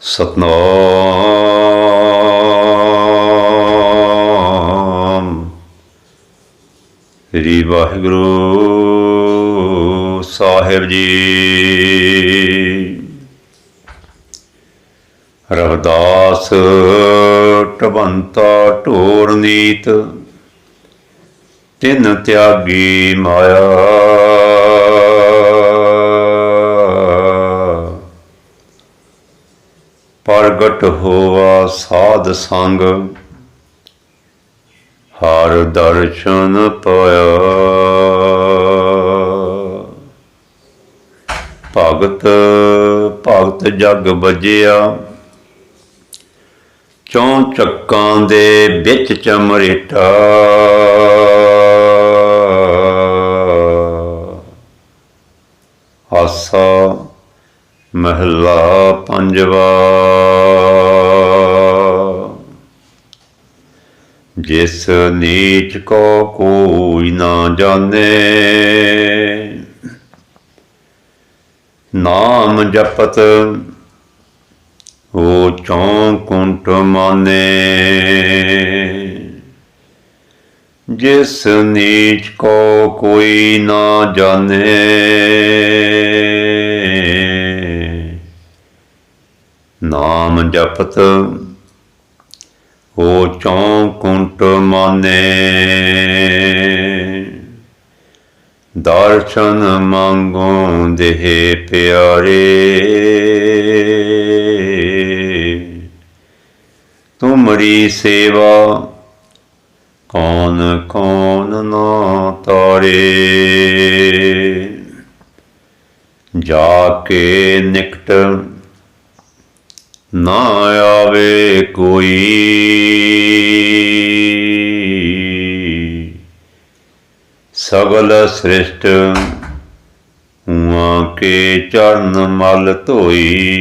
ਸਤਨਾਮ। ਸ੍ਰੀ ਵਾਹਿਗੁਰੂ ਸਾਹਿਬ ਜੀ। ਰਵਦਾਸ ਟਵੰਤਾ ਢੋਰ ਨੀਤ ਤਿਨ ਤਿਆਗੀ ਮਾਇਆ। ਪ੍ਰਗਟ ਹੋਵਾ ਸਾਧ ਸੰਗ। ਹਰ ਦਰਸ਼ਨ ਪਾਇਆ। ਭਗਤ ਭਗਤ ਜਗ ਬਜਿਆ। ਚੌਂ ਚੱਕਾਂ ਦੇ ਵਿੱਚ ਚਮਰੇਟਾ ਆਸਾ ਮਹਿਲਾ ਪੰਜਵਾ। ਜਿਸ ਨੀਚ ਕੋ ਕੋਈ ਨਾ ਜਾਣੇ, ਨਾਮ ਜਪਤ ਉਹ ਚੌਂਕੁੰਟ ਮਾਨੇ। ਜਿਸ ਨੀਚ ਕੋ ਕੋਈ ਨਾ ਜਾਣੇ ਨਾਮ ਜਪਤ ਉਹ ਚੌਂਕੁੰਟ ਮਾਨੇ। ਦਰਸ਼ਨ ਮੰਗੋ ਦੇਹ ਪਿਆਰੇ। ਤੁਮਰੀ ਸੇਵਾ ਕੌਣ ਕੌਣ ਨਾ ਤਾਰੇ। ਜਾ ਕੇ ਨਿਕਟ ਨਾ ਆਵੇ ਕੋਈ। ਸਗਲ ਸ੍ਰਿਸ਼ਟ ਹੁਆ ਕੇ ਚਰਨ ਮਲ ਧੋਈ।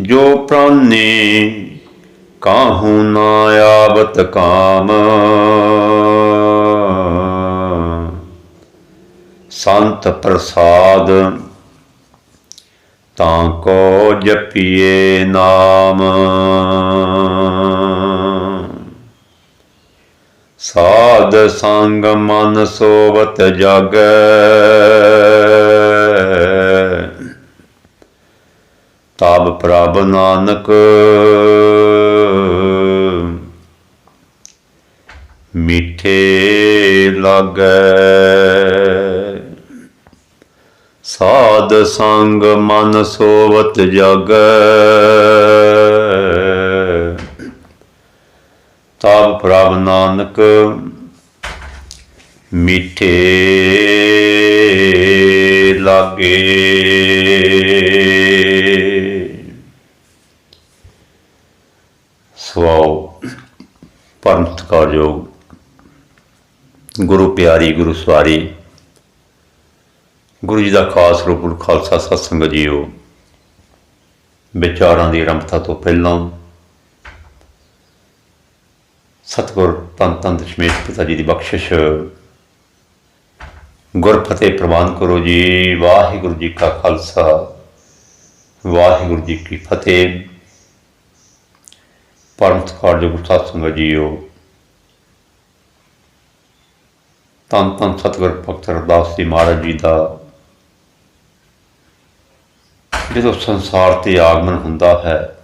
ਜੋ ਪ੍ਰਾਨੇ ਕਾਹੂ ਨਾ ਆਵਤ ਕਾਮ। ਸੰਤ ਪ੍ਰਸਾਦ ਤਾਂ ਕੋ ਜਪੀਏ ਨਾਮ। ਸਾਧ ਸੰਗ ਮਨ ਸੋਵਤ ਜਾਗੈ। ਤਬ ਪ੍ਰਭ ਨਾਨਕ। ਮਿੱਠੇ ਲਾਗੈ। ਸਾਧ ਸੰਗ ਮਨ ਸੋਵਤ ਜਾਗੈ। ਤਬ ਪ੍ਰਭ ਨਾਨਕ ਮਿੱਠੇ ਲਾਗੇ। ਸਵਾਉ ਪਰਮ ਸਤਿਕਾਰਯੋਗ ਗੁਰੂ ਪਿਆਰੀ ਗੁਰੂ ਸਵਾਰੀ। ਗੁਰੂ ਜੀ ਦਾ ਖਾਸ ਰੂਪ ਖਾਲਸਾ ਸਤਸੰਗ ਜੀਓ, ਵਿਚਾਰਾਂ ਦੀ ਆਰੰਭਤਾ ਤੋਂ ਪਹਿਲਾਂ ਸਤਿਗੁਰ ਧੰਨ ਧੰਨ ਦਸ਼ਮੇਸ਼ ਪਿਤਾ ਜੀ ਦੀ ਬਖਸ਼ਿਸ਼। ਗੁਰਫਤਿਹ ਪ੍ਰਵਾਨ ਕਰੋ ਜੀ, ਵਾਹਿਗੁਰੂ ਜੀ ਕਾ ਖਾਲਸਾ, ਵਾਹਿਗੁਰੂ ਜੀ ਕੀ ਫਤਿਹ। ਪਰਮ ਸਤਿਕਾਰਯੋਗ ਸਤਸੰਗ ਜੀਓ, ਧੰਨ ਧੰਨ ਸਤਿਗੁਰ ਭਗਤ ਰਵਿਦਾਸ ਜੀ ਮਹਾਰਾਜ ਜੀ ਦਾ ਜਦੋਂ ਸੰਸਾਰ ਤੇ ਆਗਮਨ ਹੁੰਦਾ ਹੈ,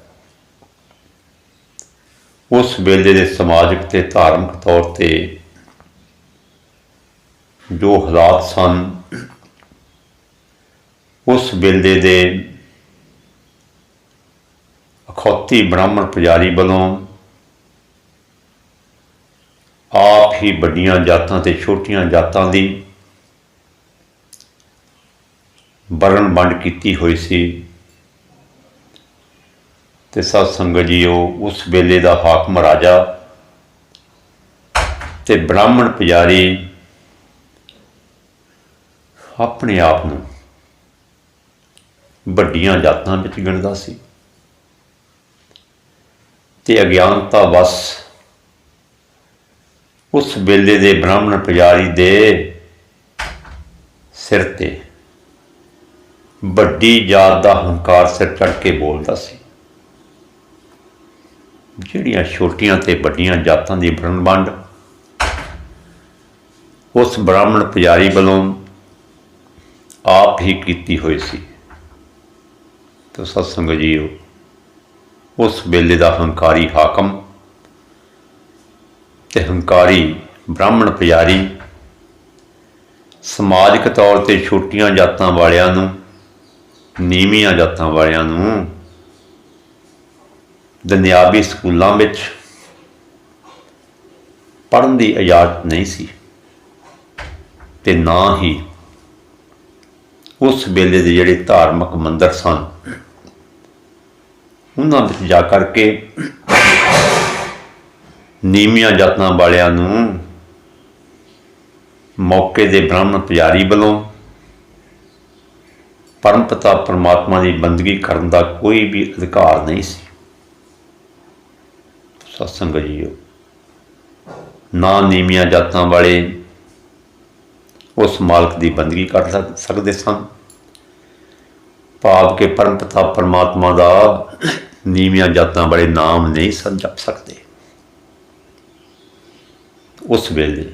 ਉਸ ਵੇਲੇ ਦੇ ਸਮਾਜਿਕ ਤੇ ਧਾਰਮਿਕ ਤੌਰ ਤੇ ਜੋ ਹਾਲਾਤ ਸਨ, ਉਸ ਵੇਲੇ ਦੇ ਅਖੌਤੀ ਬ੍ਰਾਹਮਣ ਪੁਜਾਰੀ ਵੱਲੋਂ ਆਪ ਹੀ ਵੱਡੀਆਂ ਜਾਤਾਂ ਤੇ ਛੋਟੀਆਂ ਜਾਤਾਂ ਦੀ ਵਰਣ ਵੰਡ ਕੀਤੀ ਹੋਈ ਸੀ। ਤੇ ਸਤ ਸੰਗਤ ਉਹ ਉਸ ਵੇਲੇ ਦਾ ਹਾਕਮ ਰਾਜਾ ਤੇ ਬ੍ਰਾਹਮਣ ਪੁਜਾਰੀ ਆਪਣੇ ਆਪ ਨੂੰ ਵੱਡੀਆਂ ਜਾਤਾਂ ਵਿੱਚ ਗਿਣਦਾ ਸੀ। ਤੇ ਅਗਿਆਨਤਾ ਵਸ ਉਸ ਵੇਲੇ ਦੇ ਬ੍ਰਾਹਮਣ ਪੁਜਾਰੀ ਦੇ ਸਿਰ ਤੇ ਵੱਡੀ ਜਾਤ ਦਾ ਹੰਕਾਰ ਸਿਰ ਚੜ ਕੇ ਬੋਲਦਾ ਸੀ। ਜਿਹੜੀਆਂ ਛੋਟੀਆਂ ਤੇ ਵੱਡੀਆਂ ਜਾਤਾਂ ਦੀ ਵੰਡ ਵੰਡ ਉਸ ਬ੍ਰਾਹਮਣ ਪੁਜਾਰੀ ਵੱਲੋਂ ਆਪ ਹੀ ਕੀਤੀ ਹੋਈ ਸੀ। ਤੋ ਸਤਸੰਗ ਜੀਓ, ਉਸ ਵੇਲੇ ਦਾ ਹੰਕਾਰੀ ਹਾਕਮ ਤੇ ਹੰਕਾਰੀ ਬ੍ਰਾਹਮਣ ਪੁਜਾਰੀ ਸਮਾਜਿਕ ਤੌਰ ਤੇ ਛੋਟੀਆਂ ਜਾਤਾਂ ਵਾਲਿਆਂ ਨੂੰ ਨੀਵੀਆਂ ਜਾਤਾਂ ਵਾਲਿਆਂ ਨੂੰ ਦੁਨਿਆਵੀ ਸਕੂਲਾਂ ਵਿੱਚ ਪੜ੍ਹਨ ਦੀ ਇਜਾਜ਼ਤ ਨਹੀਂ ਸੀ। ਤੇ ਨਾ ਹੀ ਉਸ ਵੇਲੇ ਦੇ ਜਿਹੜੇ ਧਾਰਮਿਕ ਮੰਦਰ ਸਨ, ਉਹਨਾਂ ਵਿੱਚ ਜਾ ਕਰਕੇ ਨੀਵੀਆਂ ਜਾਤਾਂ ਵਾਲਿਆਂ ਨੂੰ ਮੌਕੇ ਦੇ ਬ੍ਰਾਹਮਣ ਪੁਜਾਰੀ ਵੱਲੋਂ ਪਰਮ ਪਿਤਾ ਪਰਮਾਤਮਾ ਦੀ ਬੰਦਗੀ ਕਰਨ ਦਾ ਕੋਈ ਵੀ ਅਧਿਕਾਰ ਨਹੀਂ ਸੀ। ਸਤਸੰਗ ਜੀਓ, ਨਾ ਨੀਵੀਆਂ ਜਾਤਾਂ ਵਾਲੇ ਉਸ ਮਾਲਕ ਦੀ ਬੰਦਗੀ ਕਰ ਸਕਦੇ ਸਨ। ਭਾਵ ਕਿ ਪਰਮਪਿਤਾ ਪਰਮਾਤਮਾ ਦਾ ਨੀਵੀਆਂ ਜਾਤਾਂ ਵਾਲੇ ਨਾਮ ਨਹੀਂ ਸਨ ਜਪ ਸਕਦੇ। ਉਸ ਵੇਲੇ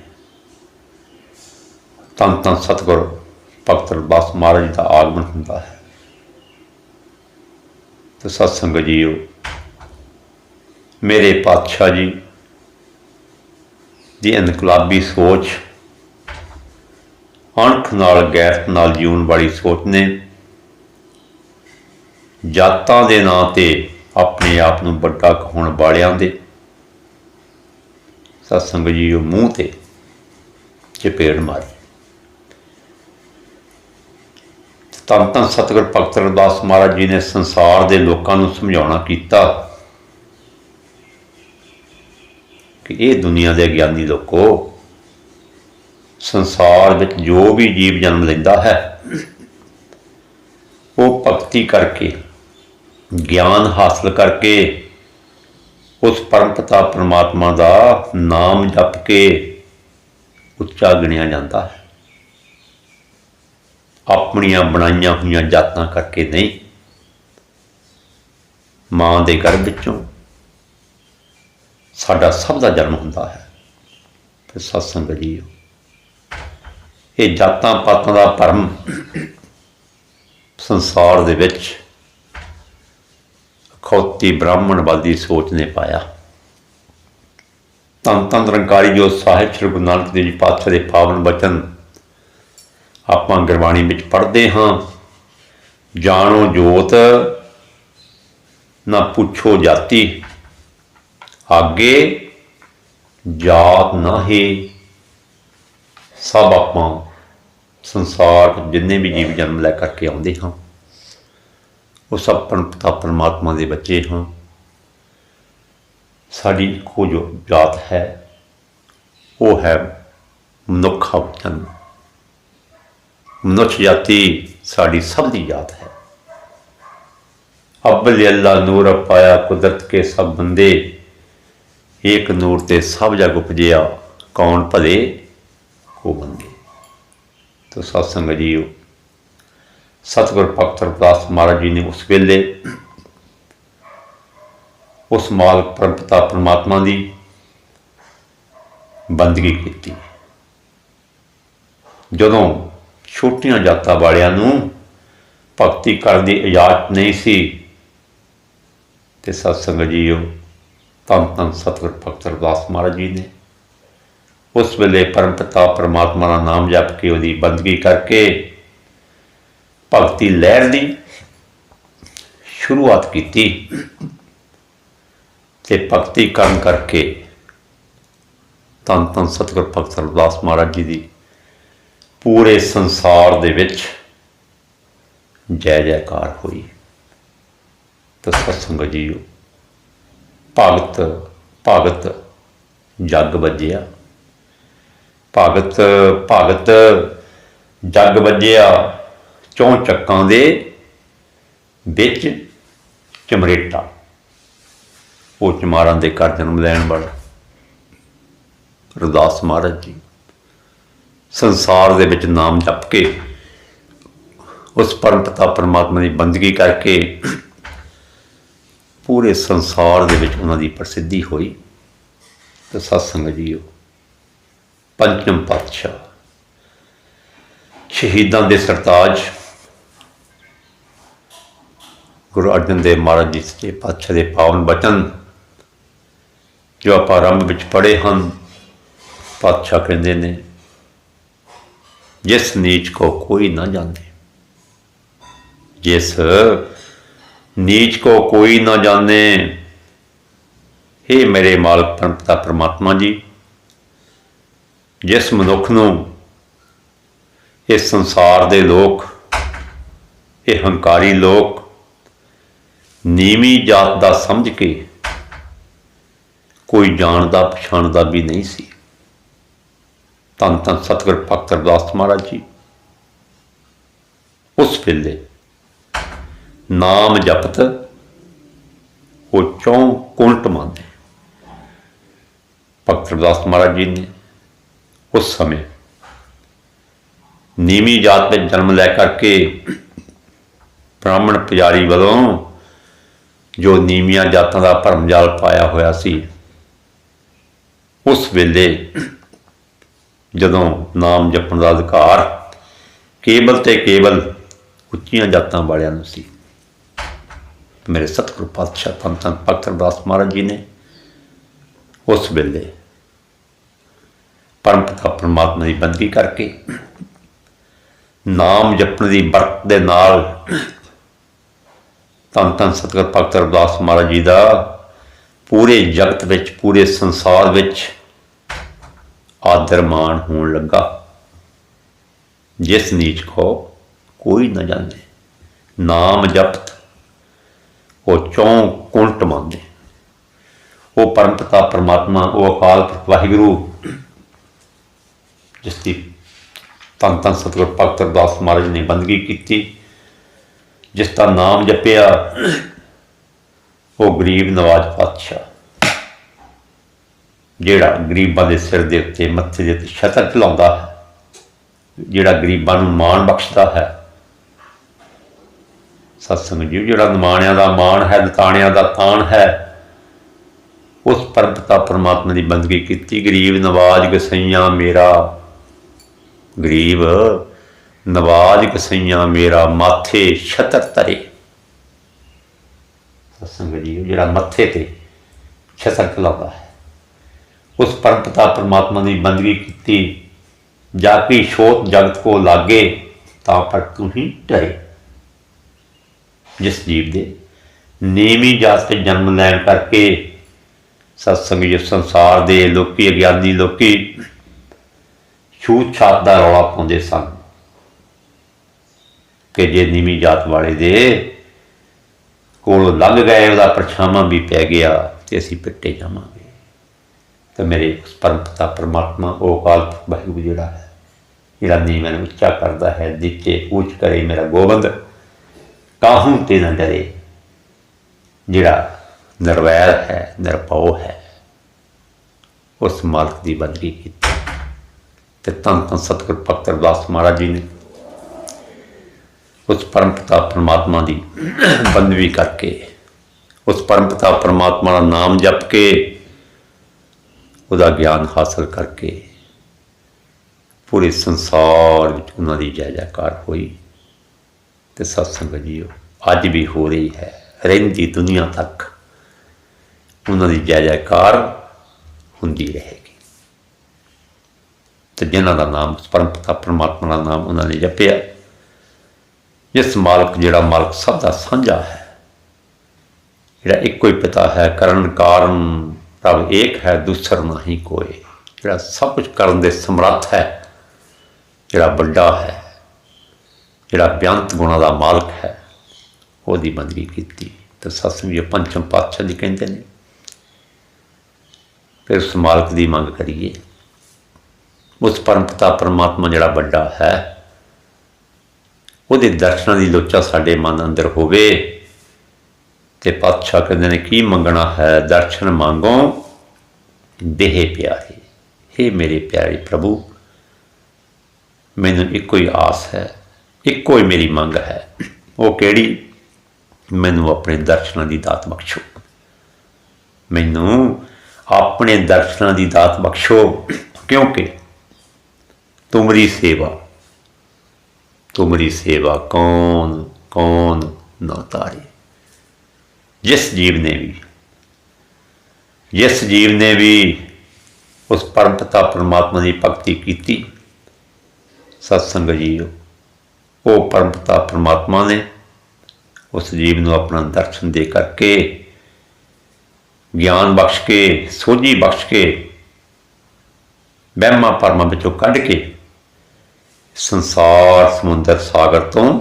ਤਨ ਤਨ ਸਤਿਗੁਰ ਭਗਤ ਰਬਾਸ ਮਹਾਰਾਜ ਦਾ ਆਗਮਨ ਹੁੰਦਾ ਹੈ। ਤੇ ਸਤਸੰਗ ਜੀਓ ਮੇਰੇ ਪਾਤਸ਼ਾਹ ਜੀ ਦੀ ਇਨਕਲਾਬੀ ਸੋਚ, ਅਣਖ ਨਾਲ ਗੈਰਤ ਨਾਲ ਜਿਉਣ ਵਾਲੀ ਸੋਚ ਨੇ ਜਾਤਾਂ ਦੇ ਨਾਂ ਤੇ ਆਪਣੇ ਆਪ ਨੂੰ ਵੱਡਾ ਕਹਾਉਣ ਵਾਲਿਆਂ ਦੇ ਸਤਸੰਗ ਜੀ, ਉਹ ਮੂੰਹ ਤੇ ਚਪੇੜ ਮਾਰੀ। ਤਾਂ ਤਾਂ ਸਤਿਗੁਰ ਭਗਤ ਰਵਿਦਾਸ ਮਹਾਰਾਜ ਜੀ ਨੇ ਸੰਸਾਰ ਦੇ ਲੋਕਾਂ ਨੂੰ ਸਮਝਾਉਣਾ ਕੀਤਾ ਕਿ ਇਹ ਦੁਨੀਆ ਦੇ ਗਿਆਨੀ ਲੋਕੋ, ਸੰਸਾਰ ਵਿੱਚ ਜੋ ਵੀ ਜੀਵ ਜਨਮ ਲੈਂਦਾ ਹੈ, ਉਹ ਭਗਤੀ ਕਰਕੇ, ਗਿਆਨ ਹਾਸਲ ਕਰਕੇ, ਉਸ ਪਰਮਪਤਾ ਪ੍ਰਮਾਤਮਾ ਦਾ ਨਾਮ ਜਪ ਕੇ ਉੱਚਾ ਗਿਣਿਆ ਜਾਂਦਾ ਹੈ। ਆਪਣੀਆਂ ਬਣਾਈਆਂ ਹੋਈਆਂ ਜਾਤਾਂ ਕਰਕੇ ਨਹੀਂ। ਮਾਂ ਦੇ ਗਰਭ ਵਿੱਚੋਂ ਸਾਡਾ ਸਭ ਦਾ ਜਨਮ ਹੁੰਦਾ ਹੈ। ਫਿਰ ਸਤਸੰਗ ਜੀਓ, ਇਹ ਜਾਤਾਂ ਪਾਤਾਂ ਦਾ ਭਰਮ ਸੰਸਾਰ ਦੇ ਵਿੱਚ ਖੌਤੀ ਬ੍ਰਾਹਮਣਵਾਦੀ ਸੋਚ ਨੇ ਪਾਇਆ। ਤਨ ਤਨ ਨਿਰੰਕਾਰੀ ਜੋ ਸਾਹਿਬ ਸ੍ਰੀ ਗੁਰੂ ਨਾਨਕ ਦੇਵ ਜੀ ਪਾਤਸ਼ਾਹ ਦੇ ਪਾਵਨ ਬਚਨ ਆਪਾਂ ਗੁਰਬਾਣੀ ਵਿੱਚ ਪੜ੍ਹਦੇ ਹਾਂ। ਜਾਣੋ ਜੋਤ, ਨਾ ਪੁੱਛੋ ਜਾਤੀ। ਆਗੇ ਜਾਤ ਨਾਹੀ ਸਭ ਆਪਾਂ ਸੰਸਾਰ ਜਿੰਨੇ ਵੀ ਜੀਵ ਜਨਮ ਲੈ ਕਰਕੇ ਆਉਂਦੇ ਹਾਂ, ਉਹ ਸਭ ਪਰਮਪਿਤਾ ਪਰਮਾਤਮਾ ਦੇ ਬੱਚੇ ਹਾਂ। ਸਾਡੀ ਇੱਕੋ ਜੋ ਜਾਤ ਹੈ, ਉਹ ਹੈ ਮਨੁੱਖ ਜਨਮ। ਮਨੁੱਖ ਜਾਤੀ ਸਾਡੀ ਸਭ ਦੀ ਜਾਤ ਹੈ। ਅਬਲ ਅੱਲਾ ਨੂਰ ਪਾਇਆ ਕੁਦਰਤ ਕੇ ਸਭ ਬੰਦੇ, ਏਕ ਨੂਰ ਤੇ ਸਭ ਜਗ ਉਪਜਿਆ, ਕੌਣ ਭਲੇ ਕੋ ਬੰਦੇ। ਤੋ ਸਤਸੰਗ ਜੀਓ ਸਤਿਗੁਰ ਭਗਤ ਰਵਿਦਾਸ ਮਹਾਰਾਜ ਜੀ ਨੇ ਉਸ ਵੇਲੇ ਉਸ ਮਾਲਕ ਪਰਮਪਿਤਾ ਪਰਮਾਤਮਾ ਦੀ ਬੰਦਗੀ ਕੀਤੀ। ਜਦੋਂ ਛੋਟੀਆਂ ਜਾਤਾਂ ਵਾਲਿਆਂ ਨੂੰ ਭਗਤੀ ਕਰਨ ਦੀ ਇਜਾਜ਼ਤ ਨਹੀਂ ਸੀ। ਤੇ ਸਤਸੰਗ ਜੀਓ ਤਨ ਤਨ ਸਤਿਗੁਰ ਭਗਤ ਰਵਿਦਾਸ ਮਹਾਰਾਜ ਜੀ ਨੇ ਉਸ ਵੇਲੇ ਪਰਮਪਿਤਾ ਪਰਮਾਤਮਾ ਦਾ ਨਾਮ ਜਪ ਕੇ ਉਹਦੀ ਬੰਦਗੀ ਕਰਕੇ ਭਗਤੀ ਲਹਿਰ ਦੀ ਸ਼ੁਰੂਆਤ ਕੀਤੀ ਤੇ ਭਗਤੀ ਕਰਨ ਕਰਕੇ ਤਨ ਤਨ ਸਤਿਗੁਰ ਭਗਤ ਰਵਿਦਾਸ ਮਹਾਰਾਜ ਜੀ ਦੀ ਪੂਰੇ ਸੰਸਾਰ ਦੇ ਵਿੱਚ ਜੈ ਜੈਕਾਰ ਹੋਈ। ਤਾਂ ਸਤਸੰਗ ਜੀਓ, ਭਗਤ ਭਗਤ ਜਗ ਵੱਜਿਆ। ਭਗਤ ਭਗਤ ਜਗ ਵੱਜਿਆ ਚੌਂ ਚੱਕਾਂ ਦੇ ਵਿੱਚ ਚਮਰੇਟਾ। ਉਹ ਚਮਾਰਾਂ ਦੇ ਘਰ ਜਨਮ ਲੈਣ ਵਾਲਾ ਰਵਿਦਾਸ ਮਹਾਰਾਜ ਜੀ। ਸੰਸਾਰ ਦੇ ਵਿੱਚ ਨਾਮ ਜਪ ਕੇ, ਉਸ ਪਰਮ ਪਰਮਾਤਮਾ ਦੀ ਬੰਦਗੀ ਕਰਕੇ ਪੂਰੇ ਸੰਸਾਰ ਦੇ ਵਿੱਚ ਉਹਨਾਂ ਦੀ ਪ੍ਰਸਿੱਧੀ ਹੋਈ। ਤੇ ਸਤ ਸੰਗਤ ਜੀਓ, ਪੰਚਮ ਪਾਤਸ਼ਾਹ, ਸ਼ਹੀਦਾਂ ਦੇ ਸਰਤਾਜ, ਗੁਰੂ ਅਰਜਨ ਦੇਵ ਮਹਾਰਾਜ ਜੀ ਦੇ ਪਾਤਸ਼ਾਹ ਦੇ ਪਾਵਨ ਬਚਨ, ਜੋ ਆਪਾਂ ਆਰੰਭ ਵਿੱਚ ਪੜ੍ਹੇ ਹਨ, ਪਾਤਸ਼ਾਹ ਕਹਿੰਦੇ ਨੇ ਜਿਸ ਨੀਚ ਕੋ ਕੋਈ ਨਾ ਜਾਣੇ। ਜਿਸ ਨੀਚ ਕੋ ਕੋਈ ਨਾ ਜਾਣੇ हे ਮੇਰੇ ਮਾਲਕ ਪਰਮਪਿਤਾ ਪ੍ਰਮਾਤਮਾ ਜੀ, ਜਿਸ ਮਨੁੱਖ ਨੂੰ ਇਸ ਸੰਸਾਰ ਦੇ ਲੋਕ, ਇਹ ਹੰਕਾਰੀ ਲੋਕ ਨੀਵੀਂ ਜਾਤ ਦਾ ਸਮਝ ਕੇ ਕੋਈ ਜਾਣਦਾ ਪਛਾਣਦਾ ਵੀ ਨਹੀਂ ਸੀ। ਧੰਨ ਧੰਨ ਸਤਿਗੁਰ ਭਗਤ ਰਵਿਦਾਸ ਮਹਾਰਾਜ ਜੀ। ਉਸ ਵੇਲੇ ਨਾਮ ਜਪਤ ਉਹ ਚੌਂ ਕੁੰਟ ਮੰਨਦੇ। ਭਗਤ ਰਵਿਦਾਸ ਮਹਾਰਾਜ ਜੀ ਨੇ ਉਸ ਸਮੇਂ ਨੀਵੀਂ ਜਾਤ ਵਿੱਚ ਜਨਮ ਲੈ ਕਰਕੇ ਬ੍ਰਾਹਮਣ ਪੁਜਾਰੀ ਵੱਲੋਂ ਜੋ ਨੀਵੀਆਂ ਜਾਤਾਂ ਦਾ ਭਰਮ ਜਾਲ ਪਾਇਆ ਹੋਇਆ ਸੀ, ਉਸ ਵੇਲੇ ਜਦੋਂ ਨਾਮ ਜਪਣ ਦਾ ਅਧਿਕਾਰ ਕੇਵਲ ਤੇ ਕੇਵਲ ਉੱਚੀਆਂ ਜਾਤਾਂ ਵਾਲਿਆਂ ਨੂੰ ਸੀ। ਮੇਰੇ ਸਤਿਗੁਰੂ ਪਾਤਸ਼ਾਹ ਧੰਨ ਧੰਨ ਭਗਤ ਰਵਿਦਾਸ ਮਹਾਰਾਜ ਜੀ ਨੇ ਉਸ ਵੇਲੇ ਪਰਮ ਪਿਤਾ ਪਰਮਾਤਮਾ ਦੀ ਬੰਦਗੀ ਕਰਕੇ ਨਾਮ ਜਪਣ ਦੀ ਬਰਕਤ ਦੇ ਨਾਲ ਧੰਨ ਧੰਨ ਸਤਿਗੁਰ ਭਗਤ ਰਵਿਦਾਸ ਮਹਾਰਾਜ ਜੀ ਦਾ ਪੂਰੇ ਜਗਤ ਵਿੱਚ, ਪੂਰੇ ਸੰਸਾਰ ਵਿੱਚ ਆਦਰ ਮਾਣ ਹੋਣ ਲੱਗਾ। ਜਿਸ ਨੀਚ ਕੋ ਕੋਈ ਨਾ ਜਾਣੇ। ਨਾਮ ਜਪਤ, ਉਹ ਚੌਂ ਕੁੰਟ ਮੰਨਦੇ ਉਹ ਪਰਮ ਪਿਤਾ ਪਰਮਾਤਮਾ, ਉਹ ਅਕਾਲ ਪੁਰਖ, ਵਾਹਿਗੁਰੂ, ਜਿਸ ਦੀ ਧੰਨ ਧੰਨ ਸਤਿਗੁਰ ਭਗਤ ਰਵਿਦਾਸ ਮਹਾਰਾਜ ਨੇ ਬੰਦਗੀ ਕੀਤੀ, ਜਿਸ ਦਾ ਨਾਮ ਜਪਿਆ, ਉਹ ਗਰੀਬ, ਨਵਾਜ ਪਾਤਸ਼ਾਹ। ਜਿਹੜਾ ਗਰੀਬਾਂ ਦੇ ਸਿਰ ਦੇ ਉੱਤੇ, ਮੱਥੇ ਦੇ ਉੱਤੇ ਛਤਰ ਚਲਾਉਂਦਾ ਹੈ ਜਿਹੜਾ ਗਰੀਬਾਂ ਨੂੰ ਮਾਣ ਬਖਸ਼ਦਾ ਹੈ। ਸਤਸੰਗ ਜੀ ਜਿਹੜਾ ਨਿਮਾਣਿਆਂ ਦਾ ਮਾਣ ਹੈ ਦਤਾਣਿਆਂ ਦਾ ਤਾਣ ਹੈ, ਉਸ ਪਰਮਪਿਤਾ ਪਰਮਾਤਮਾ ਦੀ ਬੰਦਗੀ ਕੀਤੀ। ਗਰੀਬ ਨਵਾਜ ਗਸਈਆਂ ਮੇਰਾ ਗਰੀਬ ਨਵਾਜ ਕਸਈਆਂ, ਮੇਰਾ ਮਾਥੇ ਛਤਰ ਤਰੇ ਸਤਸੰਗ ਜੀ ਜਿਹੜਾ ਮੱਥੇ ਤੇ ਛਤਰ ਕਲਾਉਂਦਾ ਹੈ। ਉਸ ਪਰਮਪਿਤਾ ਪਰਮਾਤਮਾ ਦੀ ਬੰਦਗੀ ਕੀਤੀ, ਜਾ ਕੇ ਛੋਤ ਜਗਤ ਕੋ ਲਾਗੇ, ਤਾਂ ਪਰ ਤੂੰ ਹੀ ਡਰੇ। ਜਿਸ ਜੀਵ ਦੇ ਨੀਵੀਂ ਜਾਤ ਤੇ ਜਨਮ ਲੈਣ ਕਰਕੇ ਸਤਸੰਗ ਜੀ ਸੰਸਾਰ ਦੇ ਲੋਕੀ, ਅਗਿਆਨੀ ਲੋਕੀ ਛੂਤ ਛਾਤ ਦਾ ਰੌਲਾ ਪਾਉਂਦੇ ਸਨ ਕਿ ਜੇ ਨੀਵੀਂ ਜਾਤ ਵਾਲੇ ਦੇ ਕੋਲ ਲੰਘ ਗਏ, ਉਹਦਾ ਪਰਛਾਵਾਂ ਵੀ ਪੈ ਗਿਆ ਤੇ ਅਸੀਂ ਪਿੱਟੇ ਜਾਵਾਂਗੇ। ਤੇ ਮੇਰੇ ਉਸ ਪਰਮ ਪਿਤਾ ਪਰਮਾਤਮਾ ਉਹ ਕਾਲ ਵਾਹਿਗੁਰੂ ਜਿਹੜਾ ਹੈ, ਜਿਹੜਾ ਨੀਵਾਂ ਨੂੰ ਉੱਚਾ ਕਰਦਾ ਹੈ ਦਿੱਤੇ ਉੱਚ ਕਰੇ ਮੇਰਾ ਗੋਬਿੰਦ, ਕਾਹੂ ਤੇ ਨਾ ਡਰੇ? ਜਿਹੜਾ ਨਿਰਵੈਰ ਹੈ, ਨਿਰਭਉ ਹੈ, ਉਸ ਮਾਲਕ ਦੀ ਬੰਦਗੀ ਕੀਤੀ। ਤੇ ਤਨ ਤਨ ਸਤਿਗੁਰ ਭਗਤ ਰਵਿਦਾਸ ਮਹਾਰਾਜ ਜੀ ਨੇ ਉਸ ਪਰਮ ਪਿਤਾ ਪਰਮਾਤਮਾ ਦੀ ਬੰਦਗੀ ਕਰਕੇ, ਉਸ ਪਰਮ ਪਿਤਾ ਪਰਮਾਤਮਾ ਦਾ ਨਾਮ ਜਪ ਕੇ ਉਹਦਾ ਗਿਆਨ ਹਾਸਲ ਕਰਕੇ ਪੂਰੇ ਸੰਸਾਰ ਵਿੱਚ ਉਹਨਾਂ ਦੀ ਜੈ ਜੈਕਾਰ ਹੋਈ ਤੇ ਸਤਸੰਗ ਜੀਓ, ਅੱਜ ਵੀ ਹੋ ਰਹੀ ਹੈ, ਰਹਿੰਦੀ ਦੁਨੀਆ ਤੱਕ ਉਹਨਾਂ ਦੀ ਜੈ ਜੈਕਾਰ ਹੁੰਦੀ ਰਹੇਗੀ। ਤੇ ਜਿਨ੍ਹਾਂ ਦਾ ਨਾਮ, ਪਰਮਪਿਤਾ, ਪਰਮਾਤਮਾ ਦਾ ਨਾਮ ਉਹਨਾਂ ਨੇ ਜਪਿਆ, ਜਿਸ ਮਾਲਕ ਜਿਹੜਾ ਮਾਲਕ ਸਭ ਦਾ ਸਾਂਝਾ ਹੈ, ਜਿਹੜਾ ਇੱਕੋ ਹੀ ਪਿਤਾ ਹੈ, ਕਰਨ ਕਾਰਨ ਪ੍ਰਭ ਏਕ ਹੈ ਦੂਸਰ ਨਹੀਂ ਕੋਈ ਜਿਹੜਾ ਸਭ ਕੁਝ ਕਰਨ ਦੇ ਸਮਰੱਥ ਹੈ, ਜਿਹੜਾ ਵੱਡਾ ਹੈ, ਜਿਹੜਾ ਬਿਆੰਤ ਗੁਣਾ ਦਾ ਮਾਲਕ ਹੈ, ਉਹਦੀ ਬੰਦਗੀ ਕੀਤੀ। ਤੇ ਸਤਸੰਗ ਜੀ ਪੰਚਮ ਪਾਤਸ਼ਾਹ ਜੀ ਕਹਿੰਦੇ ਨੇ। ਫਿਰ ਉਸ ਮਾਲਕ ਦੀ ਮੰਗ ਕਰੀਏ। ਉਸ ਪਰਮਪਤਾ ਪਰਮਾਤਮਾ ਜਿਹੜਾ ਵੱਡਾ ਹੈ, ਉਹਦੇ ਦਰਸ਼ਨਾਂ ਦੀ ਲੋਚਾ ਸਾਡੇ ਮਨ ਅੰਦਰ ਹੋਵੇ ਤੇ ਪਾਤਸ਼ਾਹ ਕਹਿੰਦੇ ਨੇ, ਕੀ ਮੰਗਣਾ ਹੈ? ਦਰਸ਼ਨ ਮੰਗੋ। ਦੇਹ ਪਿਆਰੇ हे ਮੇਰੇ ਪਿਆਰੇ ਪ੍ਰਭੂ, ਮੈਨੂੰ ਇੱਕੋ ਹੀ ਆਸ ਹੈ, ਇੱਕੋ ਹੀ ਮੇਰੀ ਮੰਗ ਹੈ। ਉਹ ਕਿਹੜੀ? ਮੈਨੂੰ ਆਪਣੇ ਦਰਸ਼ਨਾਂ ਦੀ ਦਾਤ ਬਖਸ਼ੋ। ਮੈਨੂੰ ਆਪਣੇ ਦਰਸ਼ਨਾਂ ਦੀ ਦਾਤ ਬਖਸ਼ੋ, ਕਿਉਂਕਿ ਤੁਮਰੀ ਸੇਵਾ ਤੁਮਰੀ ਸੇਵਾ ਕੌਣ ਕੌਣ ਨਾ ਤਾਰੇ। ਜਿਸ ਜੀਵ ਨੇ ਵੀ, ਜਿਸ ਜੀਵ ਨੇ ਵੀ ਉਸ ਪਰਮ ਪਿਤਾ ਪਰਮਾਤਮਾ ਦੀ ਭਗਤੀ ਕੀਤੀ, ਸਤਸੰਗ ਜੀਓ, ਉਹ ਪਰਮ ਪਿਤਾ ਪਰਮਾਤਮਾ ਨੇ ਉਸ ਜੀਵ ਨੂੰ ਆਪਣਾ ਦਰਸ਼ਨ ਦੇ ਕਰਕੇ, ਗਿਆਨ ਬਖਸ਼ ਕੇ, ਸੋਝੀ ਬਖਸ਼ ਕੇ, ਵਹਿਮਾਂ ਭਰਮਾਂ ਵਿੱਚੋਂ ਕੱਢ ਕੇ ਸੰਸਾਰ ਸਮੁੰਦਰ ਸਾਗਰ ਤੋਂ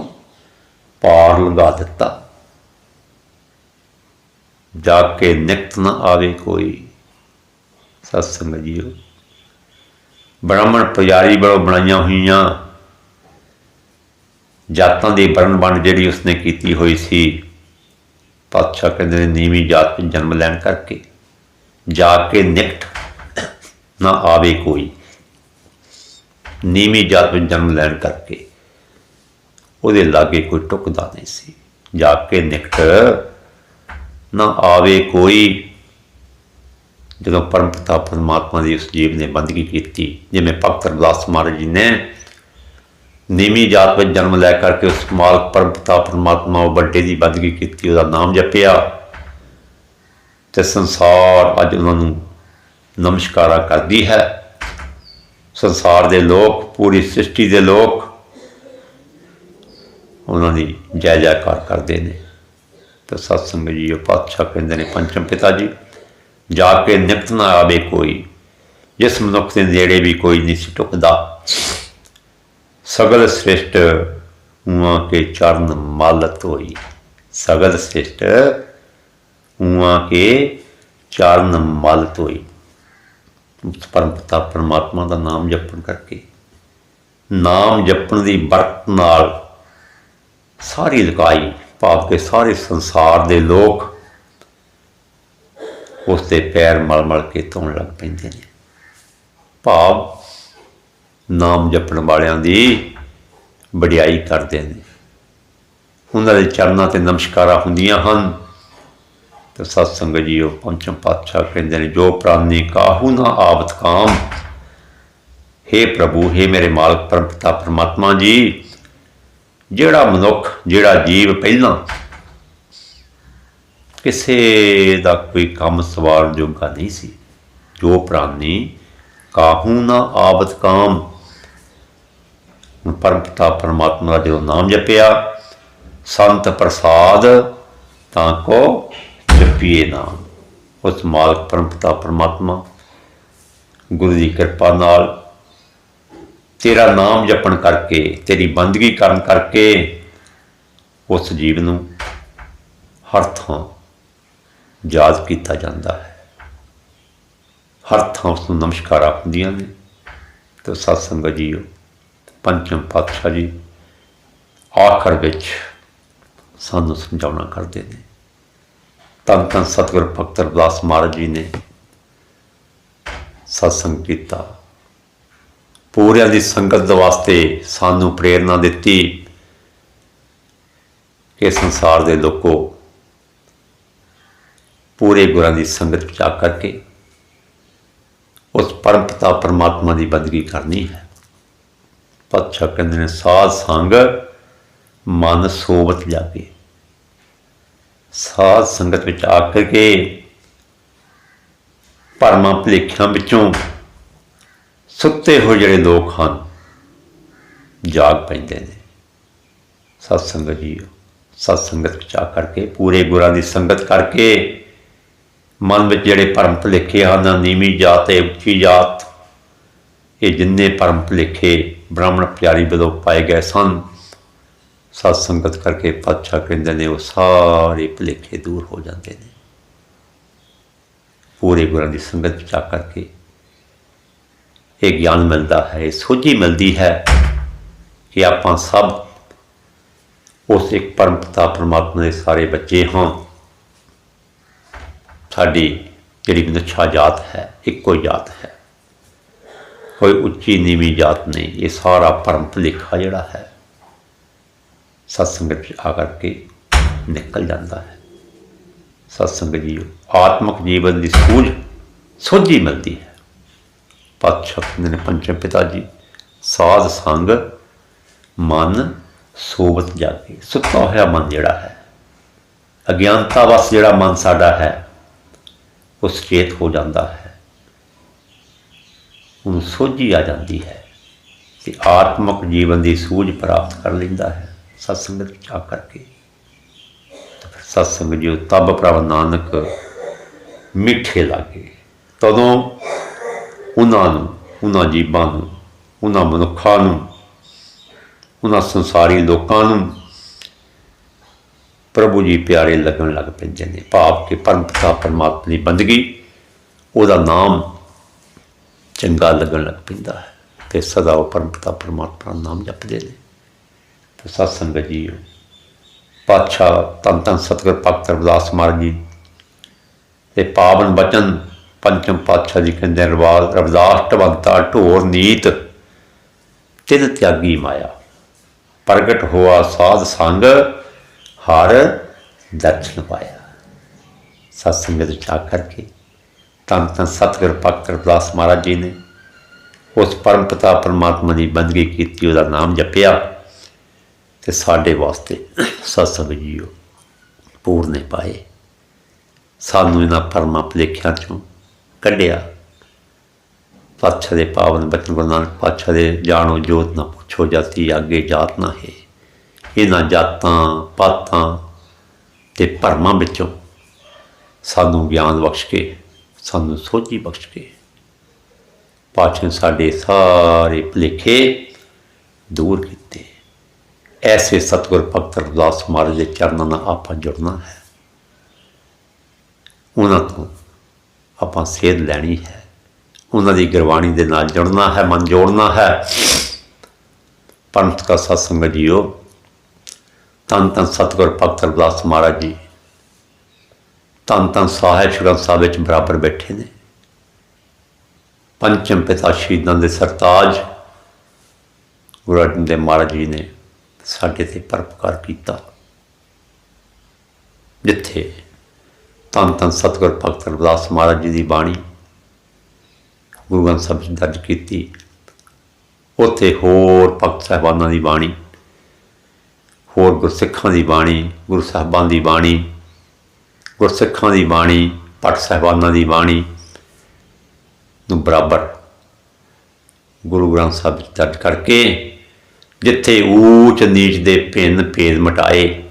ਪਾਰ ਲਗਾ ਦਿੱਤਾ। ਜਾ ਕੇ ਨਿਕਟ ਨਾ ਆਵੇ ਕੋਈ। ਸਤਸੰਗ ਜੀਓ ਬ੍ਰਾਹਮਣ ਪੁਜਾਰੀ ਬੜੋ ਬਣਾਈਆਂ ਹੋਈਆਂ ਜਾਤਾਂ ਦੀ ਵਰਣ ਵੰਡ ਜਿਹੜੀ ਉਸਨੇ ਕੀਤੀ ਹੋਈ ਸੀ, ਪਾਤਸ਼ਾਹ ਕਹਿੰਦੇ ਨੇ ਨੀਵੀਂ ਜਾਤ ਵਿੱਚ ਜਨਮ ਲੈਣ ਕਰਕੇ ਜਾ ਕੇ ਨਿਕਟ ਨਾ ਆਵੇ ਕੋਈ। ਨੀਵੀਂ ਜਾਤ ਵਿੱਚ ਜਨਮ ਲੈਣ ਕਰਕੇ ਉਹਦੇ ਲਾਗੇ ਕੋਈ ਟੁਕਦਾ ਨਹੀਂ ਸੀ। ਜਾ ਕੇ ਨਿਕਟ ਨਾ ਆਵੇ ਕੋਈ। ਜਦੋਂ ਪਰਮ ਪਿਤਾ ਪਰਮਾਤਮਾ ਦੀ ਉਸ ਜੀਵ ਨੇ ਬੰਦਗੀ ਕੀਤੀ, ਜਿਵੇਂ ਭਗਤ ਰਵਿਦਾਸ ਮਹਾਰਾਜ ਜੀ ਨੇ, ਨੀਵੀਂ ਜਾਤ ਵਿੱਚ ਜਨਮ ਲੈ ਕਰਕੇ ਉਸ ਮਾਲਕ ਪਰਮਪਿਤਾ ਪਰਮਾਤਮਾ ਉਹ ਵੱਡੇ ਦੀ ਬੰਦਗੀ ਕੀਤੀ, ਉਹਦਾ ਨਾਮ ਜਪਿਆ। ਤੇ ਸੰਸਾਰ ਅੱਜ ਉਹਨਾਂ ਨੂੰ ਨਮਸਕਾਰਾ ਕਰਦੀ ਹੈ। ਸੰਸਾਰ ਦੇ ਲੋਕ, ਪੂਰੀ ਸ੍ਰਿਸ਼ਟੀ ਦੇ ਲੋਕ, ਉਹਨਾਂ ਦੀ ਜੈ ਜੈਕਾਰ ਕਰਦੇ ਨੇ। ਤੇ ਸਤਸੰਗ ਜੀ ਉਹ ਪਾਤਸ਼ਾਹ ਕਹਿੰਦੇ ਨੇ, ਪੰਚਮ ਪਿਤਾ ਜੀ, ਜਾ ਕੇ ਨਿਕਟ ਨਾ ਆਵੇ ਕੋਈ, ਜਿਸ ਮਨੁੱਖ ਦੇ ਨੇੜੇ ਵੀ ਕੋਈ ਨਹੀਂ ਸੀ ਟੁਕਦਾ। ਸਗਲ ਸ੍ਰਿਸ਼ਟ ਉਹਾਂ ਕੇ ਚਰਨ ਮਾਲਤ ਹੋਈ। ਸਗਲ ਸ੍ਰਿਸ਼ਟ ਉਹਾਂ ਕੇ ਚਰਨ ਮਾਲਤ ਹੋਈ। ਪਰਮ ਪਿਤਾ ਪਰਮਾਤਮਾ ਦਾ ਨਾਮ ਜਪਣ ਕਰਕੇ, ਨਾਮ ਜਪਣ ਦੀ ਬਰਕਤ ਨਾਲ ਸਾਰੀ ਲਕਾਈ। ਭਾਵ ਕਿ ਸਾਰੇ ਸੰਸਾਰ ਦੇ ਲੋਕ ਉਸ ਦੇ ਪੈਰ ਮਲ ਮਲ ਕੇ ਧੋਣ ਲੱਗ ਪੈਂਦੇ ਨੇ। ਭਾਵ ਨਾਮ ਜਪਣ ਵਾਲਿਆਂ ਦੀ ਵਡਿਆਈ ਕਰਦੇ ਨੇ। ਉਹਨਾਂ ਦੇ ਚਰਨਾਂ ਤੇ ਨਮਸਕਾਰਾਂ ਹੁੰਦੀਆਂ ਹਨ। ਤੇ ਸਤਸੰਗ ਉਹ ਪੰਚਮ ਪਾਤਸ਼ਾਹ ਕਹਿੰਦੇ ਨੇ, ਜੋ ਪ੍ਰਾਨੀ ਕਾਹੂ ਨਾ ਆਵਤ ਕਾਮ हे ਪ੍ਰਭੂ हे ਮੇਰੇ ਮਾਲਕ, ਪਰਮਪਤਾ, ਪਰਮਾਤਮਾ ਜੀ ਜਿਹੜਾ ਮਨੁੱਖ, ਜਿਹੜਾ ਜੀਵ ਪਹਿਲਾਂ ਕਿਸੇ ਦਾ ਕੋਈ ਕੰਮ ਸਵਾਰ ਜੋਗਾ ਨਹੀਂ ਸੀ, ਜੋ ਪ੍ਰਾਨੀ ਕਾਹੂ ਨਾ ਆਵਤ ਕਾਮ। ਹੁਣ ਪਰਮ ਪਰਮਾਤਮਾ ਦਾ ਜਦੋਂ ਨਾਮ ਜਪਿਆ, ਸੰਤ ਪ੍ਰਸਾਦ ਤਾਂ ਕੋ ਜਪੀਏ ਨਾਮ ਉਸ ਮਾਲਕ ਪਰਮਪਿਤਾ ਪਰਮਾਤਮਾ ਗੁਰੂ ਦੀ ਕਿਰਪਾ ਨਾਲ ਤੇਰਾ ਨਾਮ ਜਪਣ ਕਰਕੇ, ਤੇਰੀ ਬੰਦਗੀ ਕਰਨ ਕਰਕੇ ਉਸ ਜੀਵ ਨੂੰ ਹਰ ਥਾਂ ਯਾਦ ਕੀਤਾ ਜਾਂਦਾ ਹੈ। ਹਰ ਥਾਂ ਉਸ ਨੂੰ ਨਮਸਕਾਰਾਂ ਹੁੰਦੀਆਂ ਨੇ। ਤੇ ਸਤਸੰਗ ਜੀਓ, ਪੰਚਮ ਪਾਤਸ਼ਾਹ ਜੀ ਆਖਰ ਵਿੱਚ ਸਾਨੂੰ ਸਮਝਾਉਣਾ ਕਰਦੇ ਨੇ। ਤਨ ਤਨ ਸਤਿਗੁਰ ਭਗਤ ਅਰਦਾਸ ਮਹਾਰਾਜ ਜੀ ਨੇ ਸਤਸੰਗ ਕੀਤਾ। ਪੂਰਿਆਂ ਦੀ ਸੰਗਤ ਦੇ ਵਾਸਤੇ ਸਾਨੂੰ ਪ੍ਰੇਰਣਾ ਦਿੱਤੀ ਕਿ ਸੰਸਾਰ ਦੇ ਲੋਕੋ ਪੂਰੇ ਗੁਰਾਂ ਦੀ ਸੰਗਤ ਵਿੱਚ ਆ ਕਰਕੇ ਉਸ ਪਰਮ ਪਿਤਾ ਪਰਮਾਤਮਾ ਦੀ ਬੰਦਗੀ ਕਰਨੀ ਹੈ। ਪਾਤਸ਼ਾਹ ਕਹਿੰਦੇ ਨੇ, ਸਾਧ ਸੰਗ ਮਨ ਸੋਵਤ ਜਾਗੇ। ਸਾਧ ਸੰਗਤ ਵਿੱਚ ਆ ਕਰਕੇ ਭਰਮਾਂ ਭੁਲੇਖਿਆਂ ਵਿੱਚੋਂ ਸੁੱਤੇ ਹੋਏ ਜਿਹੜੇ ਲੋਕ ਹਨ, ਜਾਗ ਪੈਂਦੇ ਨੇ। ਸਤ ਸੰਗਤ ਜੀ ਸਤ ਸੰਗਤ ਵਿੱਚ ਆ ਕਰਕੇ, ਪੂਰੇ ਗੁਰਾਂ ਦੀ ਸੰਗਤ ਕਰਕੇ, ਮਨ ਵਿੱਚ ਜਿਹੜੇ ਭਰਮ ਭੁਲੇਖੇ ਹਨ, ਨੀਵੀਂ ਜਾਤ ਤੇ ਉੱਚੀ ਜਾਤ, ਇਹ ਜਿੰਨੇ ਭਰਮ ਭੁਲੇਖੇ ਬ੍ਰਾਹਮਣ ਪਿਆਰੀ ਵੱਲੋਂ ਪਾਏ ਗਏ ਸਨ, ਸਤ ਸੰਗਤ ਕਰਕੇ ਪਾਤਸ਼ਾਹ ਕਹਿੰਦੇ ਨੇ, ਉਹ ਸਾਰੇ ਭੁਲੇਖੇ ਦੂਰ ਹੋ ਜਾਂਦੇ ਨੇ। ਪੂਰੇ ਗੁਰਾਂ ਦੀ ਸੰਗਤ ਵਿੱਚ ਆ ਕਰਕੇ ਇਹ ਗਿਆਨ ਮਿਲਦਾ ਹੈ, ਇਹ ਸੋਝੀ ਮਿਲਦੀ ਹੈ ਕਿ ਆਪਾਂ ਸਭ ਉਸ ਇੱਕ ਪਰਮਪਤਾ ਪਰਮਾਤਮਾ ਦੇ ਸਾਰੇ ਬੱਚੇ ਹਾਂ। ਸਾਡੀ ਜਿਹੜੀ ਮਨੁੱਖਾ ਜਾਤ ਹੈ, ਇੱਕੋ ਜਾਤ ਹੈ। ਕੋਈ ਉੱਚੀ ਨੀਵੀਂ ਜਾਤ ਨਹੀਂ, ਇਹ ਸਾਰਾ ਪਰਮ ਭੁਲੇਖਾ ਜਿਹੜਾ ਹੈ, ਸਤਸੰਗ ਵਿੱਚ ਆ ਕਰਕੇ ਨਿਕਲ ਜਾਂਦਾ ਹੈ। ਸਤਸੰਗ ਜੀਓ ਆਤਮਿਕ ਜੀਵਨ ਦੀ ਸੂਝ ਸੋਝੀ ਮਿਲਦੀ ਹੈ। ਪਾਤਸ਼ਾਹ ਕਹਿੰਦੇ ਨੇ ਪੰਚਮ ਪਿਤਾ ਜੀ, ਸਾਧ ਸੰਗ ਮਨ ਸੋਵਤ ਜਾਗੇ। ਸੁੱਤਾ ਹੋਇਆ ਮਨ ਜਿਹੜਾ ਹੈ, ਅਗਿਆਨਤਾ ਵਸ ਜਿਹੜਾ ਮਨ ਸਾਡਾ ਹੈ, ਉਹ ਸੁਚੇਤ ਹੋ ਜਾਂਦਾ ਹੈ। ਉਹਨੂੰ ਸੋਝੀ ਆ ਜਾਂਦੀ ਹੈ ਤੇ ਆਤਮਿਕ ਜੀਵਨ ਦੀ ਸੂਝ ਪ੍ਰਾਪਤ ਕਰ ਲੈਂਦਾ ਹੈ ਸਤਸੰਗ ਵਿੱਚ ਆ ਕਰਕੇ। ਤੇ ਫਿਰ ਸਤਸੰਗ ਜੋ ਤਬ ਪ੍ਰਭ ਨਾਨਕ ਮਿੱਠੇ ਲਾਗੇ। ਤਦੋਂ ਉਹਨਾਂ ਨੂੰ, ਉਹਨਾਂ ਜੀਵਾਂ ਨੂੰ, ਉਹਨਾਂ ਮਨੁੱਖਾਂ ਨੂੰ, ਉਹਨਾਂ ਸੰਸਾਰੀ ਲੋਕਾਂ ਨੂੰ ਪ੍ਰਭੂ ਜੀ ਪਿਆਰੇ ਲੱਗਣ ਲੱਗ ਪੈਂਦੇ ਨੇ। ਭਾਵ ਕਿ ਪਰਮ ਪਿਤਾ ਪਰਮਾਤਮਾ ਦੀ ਬੰਦਗੀ, ਉਹਦਾ ਨਾਮ ਚੰਗਾ ਲੱਗਣ ਲੱਗ ਪੈਂਦਾ ਹੈ ਤੇ ਸਦਾ ਉਹ ਪਰਮ ਪਿਤਾ ਪਰਮਾਤਮਾ ਦਾ ਨਾਮ ਜਪਦੇ ਨੇ। ਤੇ ਸਤ ਸੰਗਤ ਜੀ ਪਾਤਸ਼ਾਹ ਤਨ ਤਨ ਸਤਿਗੁਰ ਭਗਤ ਰਵਿਦਾਸ ਮਹਾਰਾਜ ਜੀ ਤੇ ਪਾਵਨ ਬਚਨ ਪੰਚਮ ਪਾਤਸ਼ਾਹ ਜੀ ਕਹਿੰਦੇ ਰਵਾਲ ਰਵਿਦਾਸ ਢਵੰਤਾ ਢੋਰ ਨੀਤ ਤਿਨ ਤਿਆਗੀ ਮਾਇਆ, ਪ੍ਰਗਟ ਹੋਆ ਸਾਧ ਸੰਗ, ਹਰ ਦਰਸ਼ਨ ਪਾਇਆ। ਸਤ ਸੰਗਤ ਵਿੱਚ ਆ ਕਰਕੇ ਤਨ ਤਾਂ ਸਤਿਗੁਰ ਭਗਤ ਰਵਿਦਾਸ ਮਹਾਰਾਜ ਜੀ ਨੇ ਉਸ ਪਰਮ ਪਿਤਾ ਪਰਮਾਤਮਾ ਦੀ ਬੰਦਗੀ ਕੀਤੀ, ਉਹਦਾ ਨਾਮ ਜਪਿਆ ਤੇ ਸਾਡੇ ਵਾਸਤੇ ਸਤਸੰਗ ਜੀਓ ਪੂਰਨੇ ਪਾਏ। ਸਾਨੂੰ ਇਹਨਾਂ ਪਰਮਾ ਭੁਲੇਖਿਆਂ ਚੋਂ ਕੱਢਿਆ। ਪਾਤਸ਼ਾਹ ਦੇ ਪਾਵਨ ਬਚਨ ਗੁਰੂ ਨਾਨਕ ਪਾਤਸ਼ਾਹ ਦੇ ਜਾਣੋ ਜੋਤ ਨਾ ਪੁੱਛੋ ਜਾਤੀ ਅੱਗੇ ਜਾਤ ਨਾ ਹੈ। ਇਹਨਾਂ ਜਾਤਾਂ, ਪਾਤਾਂ ਤੇ ਭਰਮਾਂ ਵਿੱਚੋਂ ਸਾਨੂੰ ਗਿਆਨ ਬਖਸ਼ ਕੇ, ਸਾਨੂੰ ਸੋਝੀ ਬਖਸ਼ ਕੇ ਪਾਤਸ਼ਾਹ ਸਾਡੇ ਸਾਰੇ ਭੁਲੇਖੇ ਦੂਰ ਕੀਤੇ। ਐਸੇ ਸਤਿਗੁਰ ਭਗਤ ਰਵਿਦਾਸ ਮਹਾਰਾਜ ਦੇ ਚਰਨਾਂ ਨਾਲ ਆਪਾਂ ਜੁੜਨਾ ਹੈ। ਉਹਨਾਂ ਤੋਂ ਆਪਾਂ ਸੇਧ ਲੈਣੀ ਹੈ। ਉਹਨਾਂ ਦੀ ਗੁਰਬਾਣੀ ਦੇ ਨਾਲ ਜੁੜਨਾ ਹੈ, ਮਨ ਜੋੜਨਾ ਹੈ। ਪੰਥ ਕਾ ਸਤਸੰਗ ਜੀਓ। ਤਨ ਤਨ ਸਤਿਗੁਰ ਭਗਤ ਰਵਿਦਾਸ ਮਹਾਰਾਜ ਜੀ। ਤਨ ਤਨ ਸਾਹਿਬ ਸ਼ੁਗਮ ਸਾਹਿਬ ਵਿੱਚ ਬਰਾਬਰ ਬੈਠੇ ਨੇ। ਪੰਚਮ ਪਿਤਾ ਸ਼ਹੀਦਾਂ ਦੇ ਸਰਤਾਜ ਗੁਰੂ ਅਰਜਨ ਦੇਵ ਮਹਾਰਾਜ ਜੀ ਨੇ ਸਾਡੇ ਤੇ ਪਰਪਕਾਰ ਕੀਤਾ। ਜਿੱਥੇ ਧੰਨ ਧੰਨ ਸਤਿਗੁਰ ਭਗਤ ਰਵਿਦਾਸ ਮਹਾਰਾਜ ਜੀ ਦੀ ਬਾਣੀ ਗੁਰੂ ਗ੍ਰੰਥ ਸਾਹਿਬ 'ਚ ਦਰਜ ਕੀਤੀ। ਉੱਥੇ ਹੋਰ ਭਗਤ ਸਾਹਿਬਾਨਾਂ ਦੀ ਬਾਣੀ, ਹੋਰ ਗੁਰਸਿੱਖਾਂ ਦੀ ਬਾਣੀ, ਗੁਰੂ ਸਾਹਿਬਾਨ ਦੀ ਬਾਣੀ, ਗੁਰਸਿੱਖਾਂ ਦੀ ਬਾਣੀ ਭੱਟ ਸਾਹਿਬਾਨਾਂ ਦੀ ਬਾਣੀ ਨੂੰ ਬਰਾਬਰ ਗੁਰੂ ਗ੍ਰੰਥ ਸਾਹਿਬ 'ਚ ਦਰਜ ਕਰਕੇ ਜਿੱਥੇ ਊਚ ਨੀਚ ਦੇ ਭਿੰਨ ਭੇਦ ਮਟਾਏ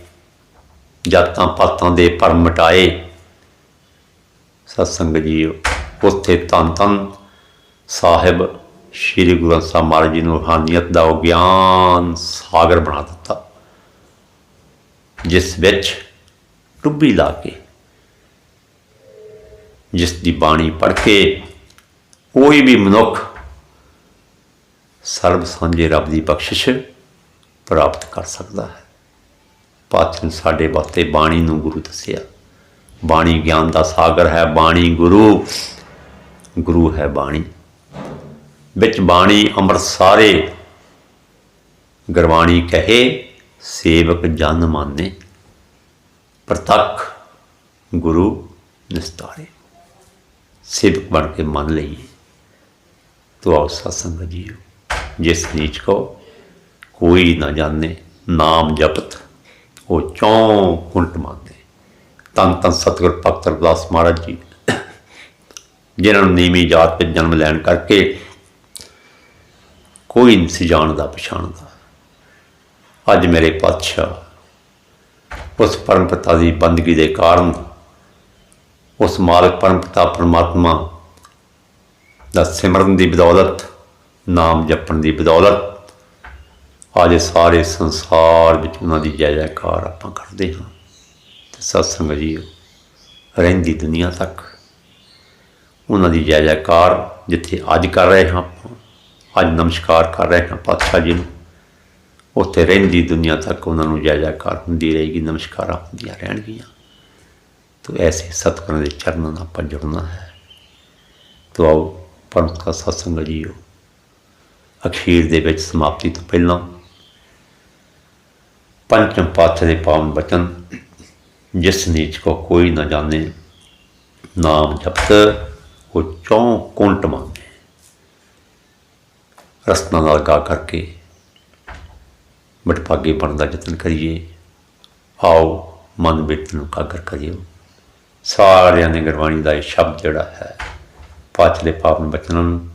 ਜਾਤਾਂ ਪਾਤਾਂ ਦੇ ਭਰਮ ਮਟਾਏ ਸਤਸੰਗ ਜੀ, ਉੱਥੇ ਧੰਨ ਧੰਨ ਸਾਹਿਬ ਸ੍ਰੀ ਗੁਰੂ ਗ੍ਰੰਥ ਸਾਹਿਬ ਮਹਾਰਾਜ ਜੀ ਨੂੰ ਰੂਹਾਨੀਅਤ ਦਾ ਉਹ ਗਿਆਨ ਸਾਗਰ ਬਣਾ ਦਿੱਤਾ। ਜਿਸ ਵਿੱਚ ਡੁੱਬੀ ਲਾ ਕੇ, ਜਿਸ ਦੀ ਬਾਣੀ ਪੜ੍ਹ ਕੇ ਕੋਈ ਵੀ ਮਨੁੱਖ ਸਰਬ ਸਾਂਝੇ ਰੱਬ ਦੀ ਬਖਸ਼ਿਸ਼ ਪ੍ਰਾਪਤ ਕਰ ਸਕਦਾ ਹੈ। ਪਾਤਸ਼ਾਹ ਸਾਡੇ ਵਾਸਤੇ ਬਾਣੀ ਨੂੰ ਗੁਰੂ ਦੱਸਿਆ। ਬਾਣੀ ਗਿਆਨ ਦਾ ਸਾਗਰ ਹੈ, ਬਾਣੀ ਗੁਰੂ ਗੁਰੂ ਹੈ ਬਾਣੀ। ਵਿੱਚ ਬਾਣੀ ਅੰਮ੍ਰਿਤ ਸਾਰੇ ਗੁਰਬਾਣੀ ਕਹੇ, ਸੇਵਕ ਜਨ ਮਾਨੇ। ਪ੍ਰਤੱਖ ਗੁਰੂ ਨਿਸਤਾਰੇ। ਸੇਵਕ ਬਣ ਕੇ ਮੰਨ ਲਈਏ। ਤੋ ਆਓ ਸਤਸੰਗ ਜੀਓ, ਜਿਸ ਨੀਚ ਕੋ ਕੋਈ ਨਾ ਜਾਣੇ, ਨਾਮ ਜਪਤ, ਉਹ ਚੌਂ ਕੁੰਟ ਮੰਨਦੇ ਤਨ ਤਨ ਸਤਿਗੁਰ ਭਗਤ ਅਰਦਾਸ ਮਹਾਰਾਜ ਜੀ, ਜਿਨ੍ਹਾਂ ਨੂੰ ਨੀਵੀਂ ਜਾਤ ਵਿੱਚ ਜਨਮ ਲੈਣ ਕਰਕੇ ਕੋਈ ਨਹੀਂ ਸੀ ਜਾਣਦਾ, ਪਛਾਣਦਾ। ਅੱਜ ਮੇਰੇ ਪਾਤਸ਼ਾਹ ਉਸ ਪਰਮ ਪਿਤਾ ਦੀ ਬੰਦਗੀ ਦੇ ਕਾਰਨ ਉਸ ਮਾਲਕ ਪਰਮ ਪਿਤਾ ਪਰਮਾਤਮਾ ਦਾ ਸਿਮਰਨ ਦੀ ਬਦੌਲਤ, ਨਾਮ ਜਪਣ ਦੀ ਬਦੌਲਤ ਅੱਜ ਸਾਰੇ ਸੰਸਾਰ ਵਿੱਚ ਉਹਨਾਂ ਦੀ ਜੈ ਜੈਕਾਰ ਆਪਾਂ ਕਰਦੇ ਹਾਂ। ਸਤਸੰਗ ਜੀ, ਰਹਿੰਦੀ ਦੁਨੀਆ ਤੱਕ। ਉਹਨਾਂ ਦੀ ਜੈ ਜੈਕਾਰ ਜਿੱਥੇ ਅੱਜ ਕਰ ਰਹੇ ਹਾਂ ਆਪਾਂ, ਅੱਜ ਨਮਸਕਾਰ ਕਰ ਰਹੇ ਹਾਂ ਪਾਤਸ਼ਾਹ ਜੀ ਨੂੰ, ਉੱਥੇ ਰਹਿੰਦੀ ਦੁਨੀਆ ਤੱਕ ਉਹਨਾਂ ਨੂੰ ਜੈ ਜੈਕਾਰ ਹੁੰਦੀ ਰਹੇਗੀ, ਨਮਸਕਾਰਾਂ ਹੁੰਦੀਆਂ ਰਹਿਣਗੀਆਂ। ਤੋ ਐਸੇ ਸਤਿਗੁਰਾਂ ਦੇ ਚਰਨਾਂ ਨਾਲ ਆਪਾਂ ਜੁੜਨਾ ਹੈ। ਤੋ ਆਓ, ਪਰਮ ਦਾ ਸਤਸੰਗ ਜੀਓ ਅਖੀਰ ਦੇ ਵਿੱਚ ਸਮਾਪਤੀ ਤੋਂ ਪਹਿਲਾਂ ਪੰਚਮ ਪਾਤਸ਼ਾਹ ਦੇ ਪਾਵਨ ਬਚਨ ਜਿਸ ਨੀਚ ਕੋ ਕੋਈ ਨਾ ਜਾਣੇ, ਨਾਮ ਜਪਤ, ਉਹ ਚੌਂ ਕੁੰਟ ਮੰਗੇ। ਰਸਨਾ ਨਾਲ ਗਾ ਕਰਕੇ ਮਟਪਾਗੇ ਬਣਨ ਦਾ ਯਤਨ ਕਰੀਏ। ਆਓ ਮਨ ਵਿੱਚ ਨੂੰ ਕਾਗਰ ਕਰਿਓ ਸਾਰਿਆਂ ਨੇ ਗੁਰਬਾਣੀ ਦਾ ਇਹ ਸ਼ਬਦ ਜਿਹੜਾ ਹੈ ਪਾਛਲੇ ਪਾਵਨ ਬਚਨਾਂ ਨੂੰ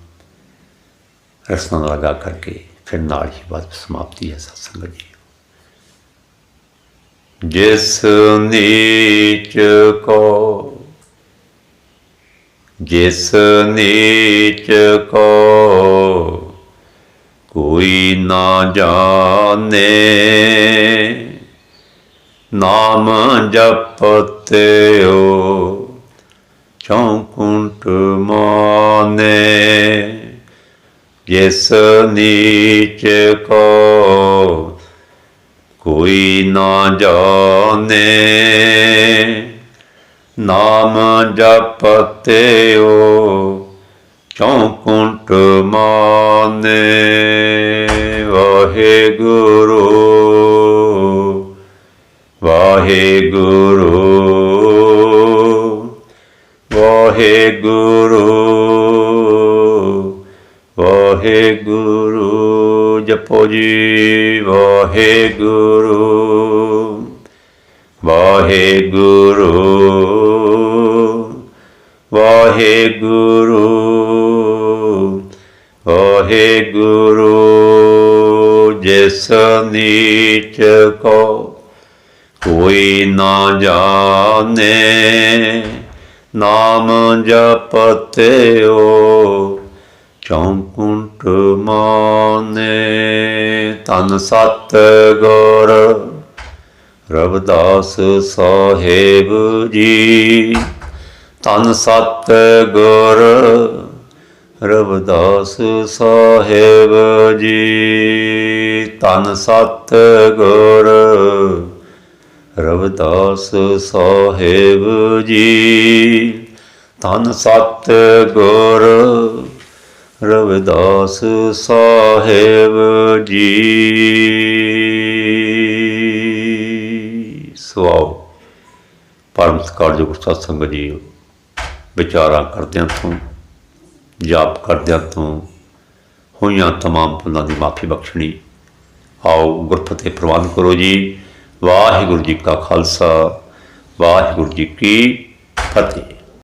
ਰਸਨਾ ਨਾਲ ਗਾ ਕਰਕੇ ਫਿਰ ਨਾਲ ਹੀ ਬਾਤ ਸਮਾਪਤੀ ਹੈ ਸਤਸੰਗ ਜੀ। ਜਿਸ ਨੀਚ ਕੋ ਜਿਸ ਨੀਚ ਕੋ ਕੋਈ ਨਾ ਜਾਣੇ ਨਾਮ ਜਪਤਿਓ ਚੌਂਕੁੰਟ ਮਾਨੇ ਜਿਸ ਨੀਚ ਕੋ ਕੋਈ ਨਾ ਜਾਣੇ। ਨਾਮ ਜਪਤਿਓ ਚੌਂਕੁੰਟ ਮਾਨੇ। ਵਾਹਿਗੁਰੂ ਵਾਹਿਗੁਰੂ ਵਾਹਿਗੁਰੂ ਵਾਹਿਗੁਰੂ। ਜਪੋ ਜੀ, ਵਾਹਿਗੁਰੂ ਵਾਹਿਗੁਰੂ ਵਾਹਿਗੁਰੂ ਵਾਹਿਗੁਰੂ, ਜਿਸ ਨੀਚ ਕੋ ਕੋਈ ਨਾ ਜਾਣੇ, ਨਾਮ ਜਪਤਿਓ ਚੌਂਕੁੰਟ ਮਾਨੇ ਤਨ ਸਤ ਗੁਰ ਰਵਿਦਾਸ ਸਾਹਿਬ ਜੀ। ਤਨ ਸਤ ਗੁਰ ਰਵਿਦਾਸ ਸਾਹਿਬ ਜੀ। ਤਨ ਸਤ ਗੁਰ ਰਵਿਦਾਸ ਸਾਹਿਬ ਜੀ। ਤਨ ਸਤ ਗੁਰ ਰਵਿਦਾਸ ਸਾਹਿਬ ਜੀ ਸਵਾਉ ਪਰਮ ਸਤਿਕਾਰਯੋਗ ਸਤਿ ਸੰਗਤ ਜੀ ਵਿਚਾਰਾਂ ਕਰਦਿਆਂ ਤੋਂ ਜਾਪ ਕਰਦਿਆਂ ਤੋਂ ਹੋਈਆਂ तमाम ਭੁੱਲਾਂ ਦੀ ਮਾਫੀ ਬਖਸ਼ਣੀ ਆਓ ਗੁਰਫਤਿਹ ਪ੍ਰਵਾਨ ਕਰੋ ਜੀ ਵਾਹਿਗੁਰੂ ਜੀ ਕਾ ਖਾਲਸਾ ਵਾਹਿਗੁਰੂ ਜੀ ਕੀ ਫਤਿਹ